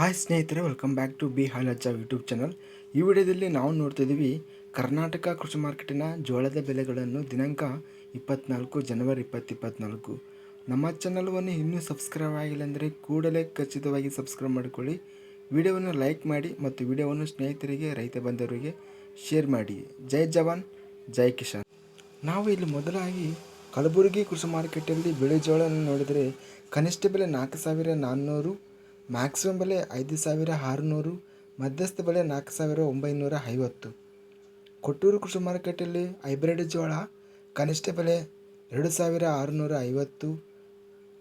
Hi ಸ್ನೇಹಿತರೆ welcome back to B Halachcha YouTube channel ಈ ವಿಡಿಯೋದಲ್ಲಿ ನಾವು ನೋಡ್ತಿದ್ದೀವಿ ಕರ್ನಾಟಕ ಕೃಷಿ ಮಾರ್ಕೆಟಿನ ಜೋಳದ ಬೆಲೆಗಳನ್ನು ದಿನಾಂಕ ಇಪ್ಪತ್ನಾಲ್ಕು, ಜನವರಿ ಇಪ್ಪತ್ತಿಪ್ಪತ್ನಾಲ್ಕು ನಮ್ಮ ಚಾನಲ್ವನ್ನು ಇನ್ನೂ ಸಬ್ಸ್ಕ್ರೈಬ್ ಆಗಿಲ್ಲ ಅಂದರೆ ಕೂಡಲೇ ಖಚಿತವಾಗಿ ಸಬ್ಸ್ಕ್ರೈಬ್ ಮಾಡಿಕೊಳ್ಳಿ. ವಿಡಿಯೋವನ್ನು ಲೈಕ್ ಮಾಡಿ ಮತ್ತು ವಿಡಿಯೋವನ್ನು ಸ್ನೇಹಿತರಿಗೆ, ರೈತ ಬಂಧುವರಿಗೆ ಶೇರ್ ಮಾಡಿ. ಜೈ ಜವಾನ್, ಜೈ ಕಿಶಾನ್ ನಾವು ಇಲ್ಲಿ ಮೊದಲಾಗಿ ಕಲಬುರಗಿ ಕೃಷಿ ಮಾರ್ಕೆಟಲ್ಲಿ ಬಿಳಿ ಜೋಳವನ್ನು ನೋಡಿದರೆ ಕನಿಷ್ಠ ಬೆಲೆ ನಾಲ್ಕು ಸಾವಿರ ನಾನ್ನೂರು ಮ್ಯಾಕ್ಸಿಮಮ್ ಬೆಲೆ ಐದು ಸಾವಿರ ಆರುನೂರು, ಮಧ್ಯಸ್ಥ ಬೆಲೆ ನಾಲ್ಕು ಸಾವಿರ ಒಂಬೈನೂರ ಐವತ್ತು. ಕೊಟ್ಟೂರು ಕೃಷಿ ಮಾರುಕಟ್ಟೆಯಲ್ಲಿ ಹೈಬ್ರಿಡ್ ಜೋಳ, ಕನಿಷ್ಠ ಬೆಲೆ ಎರಡು ಸಾವಿರ ಆರುನೂರ ಐವತ್ತು,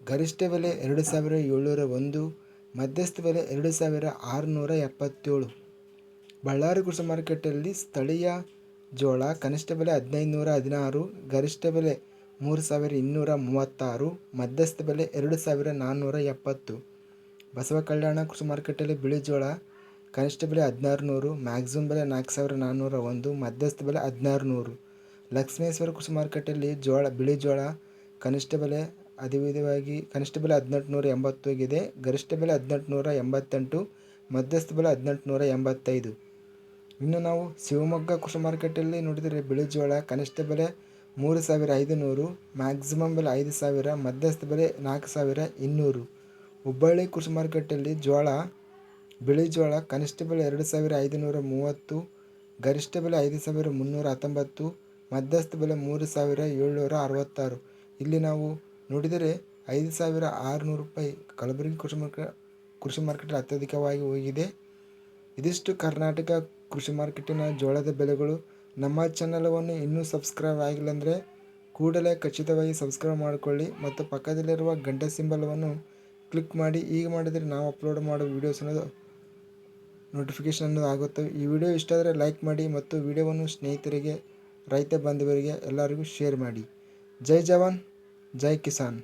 ಗರಿಷ್ಠ ಬೆಲೆ ಎರಡು ಸಾವಿರ ಏಳ್ನೂರ ಒಂದು, ಮಧ್ಯಸ್ಥ ಬೆಲೆ ಎರಡು ಸಾವಿರ ಆರುನೂರ ಎಪ್ಪತ್ತೇಳು. ಬಳ್ಳಾರಿ ಕೃಷಿ ಮಾರುಕಟ್ಟೆಯಲ್ಲಿ ಸ್ಥಳೀಯ ಜೋಳ ಕನಿಷ್ಠ ಬೆಲೆ ಹದಿನೈದು ನೂರ ಹದಿನಾರು, ಗರಿಷ್ಠ ಬೆಲೆ ಮೂರು ಸಾವಿರ ಇನ್ನೂರ ಮೂವತ್ತಾರು, ಮಧ್ಯಸ್ಥ ಬೆಲೆ ಎರಡು ಸಾವಿರ ನಾನ್ನೂರ ಎಪ್ಪತ್ತು. ಬಸವ ಕಲ್ಯಾಣ ಕೃಷಿ ಮಾರುಕಟ್ಟೆಯಲ್ಲಿ ಬಿಳಿ ಜೋಳ, ಕನಿಷ್ಠ ಬೆಲೆ ಹದಿನಾರು ನೂರು ಮ್ಯಾಕ್ಸಿಮಮ್ ಬೆಲೆ ನಾಲ್ಕು ಸಾವಿರ ನಾನ್ನೂರ ಒಂದು, ಮಧ್ಯಸ್ಥ ಬೆಲೆ ಹದಿನಾರು ನೂರು ಲಕ್ಷ್ಮೇಶ್ವರ ಕೃಷಿ ಮಾರ್ಕೆಟಲ್ಲಿ ಜೋಳ, ಬಿಳಿ ಜೋಳ, ಕನಿಷ್ಠ ಬೆಲೆ ಅಧಿವಿಧವಾಗಿ, ಕನಿಷ್ಠ ಬೆಲೆ ಹದಿನೆಂಟು ನೂರ ಎಂಬತ್ತು ಆಗಿದೆ. ಗರಿಷ್ಠ ಬೆಲೆ ಹದಿನೆಂಟು ನೂರ ಎಂಬತ್ತೆಂಟು, ಮಧ್ಯಸ್ಥ ಬೆಲೆ ಹದಿನೆಂಟು ನೂರ ಎಂಬತ್ತೈದು. ಇನ್ನು ನಾವು ಶಿವಮೊಗ್ಗ ಕೃಷಿ ಮಾರ್ಕೆಟಲ್ಲಿ ನೋಡಿದರೆ ಬಿಳಿ ಜೋಳ, ಕನಿಷ್ಠ ಬೆಲೆ ಮೂರು ಸಾವಿರ ಐದು ನೂರು ಮ್ಯಾಕ್ಸಿಮಮ್ ಬೆಲೆ ಐದು ಸಾವಿರ, ಮಧ್ಯಸ್ಥ ಬೆಲೆ ನಾಲ್ಕು ಸಾವಿರ ಇನ್ನೂರು. ಹುಬ್ಬಳ್ಳಿ ಕೃಷಿ ಮಾರುಕಟ್ಟೆಯಲ್ಲಿ ಜೋಳ ಬಿಳಿ ಜೋಳ ಕನಿಷ್ಠ ಬೆಲೆ ಎರಡು ಸಾವಿರ ಐದುನೂರ ಮೂವತ್ತು, ಗರಿಷ್ಠ ಬೆಲೆ ಐದು ಸಾವಿರ ಮುನ್ನೂರ ಹತ್ತೊಂಬತ್ತು, ಮಧ್ಯಸ್ಥ ಬೆಲೆ ಮೂರು ಸಾವಿರ ಏಳ್ನೂರ ಅರವತ್ತಾರು. ಇಲ್ಲಿ ನಾವು ನೋಡಿದರೆ ಐದು ಸಾವಿರ ಆರುನೂರು ರೂಪಾಯಿ ಕಲಬುರಗಿ ಕೃಷಿ ಮಾರ್ಕೆಟ್ ಕೃಷಿ ಮಾರ್ಕೆಟಲ್ಲಿ ಅತ್ಯಧಿಕವಾಗಿ ಹೋಗಿದೆ. ಇದಿಷ್ಟು ಕರ್ನಾಟಕ ಕೃಷಿ ಮಾರ್ಕೆಟಿನ ಜೋಳದ ಬೆಲೆಗಳು. ನಮ್ಮ ಚಾನಲವನ್ನು ಇನ್ನೂ ಸಬ್ಸ್ಕ್ರೈಬ್ ಆಗಿಲ್ಲ ಅಂದರೆ ಕೂಡಲೇ ಖಚಿತವಾಗಿ ಸಬ್ಸ್ಕ್ರೈಬ್ ಮಾಡಿಕೊಳ್ಳಿ ಮತ್ತು ಪಕ್ಕದಲ್ಲಿರುವ ಗಂಟೆ ಸಿಂಬಲವನ್ನು ಕ್ಲಿಕ್ ಮಾಡಿ, ಈಗ ಮಾಡಿದರೆ ನಾವು ಅಪ್ಲೋಡ್ ಮಾಡೋ ವೀಡಿಯೋಸ್ ಅನ್ನೋದು ನೋಟಿಫಿಕೇಷನ್ ಅನ್ನೋದು ಆಗುತ್ತೆ. ಈ ವಿಡಿಯೋ ಇಷ್ಟ ಆದರೆ ಲೈಕ್ ಮಾಡಿ ಮತ್ತು ವಿಡಿಯೋವನ್ನು ಸ್ನೇಹಿತರಿಗೆ, ರೈತ ಬಾಂಧವರಿಗೆ ಎಲ್ಲರಿಗೂ ಶೇರ್ ಮಾಡಿ. ಜೈ ಜವಾನ್, ಜೈ ಕಿಸಾನ್.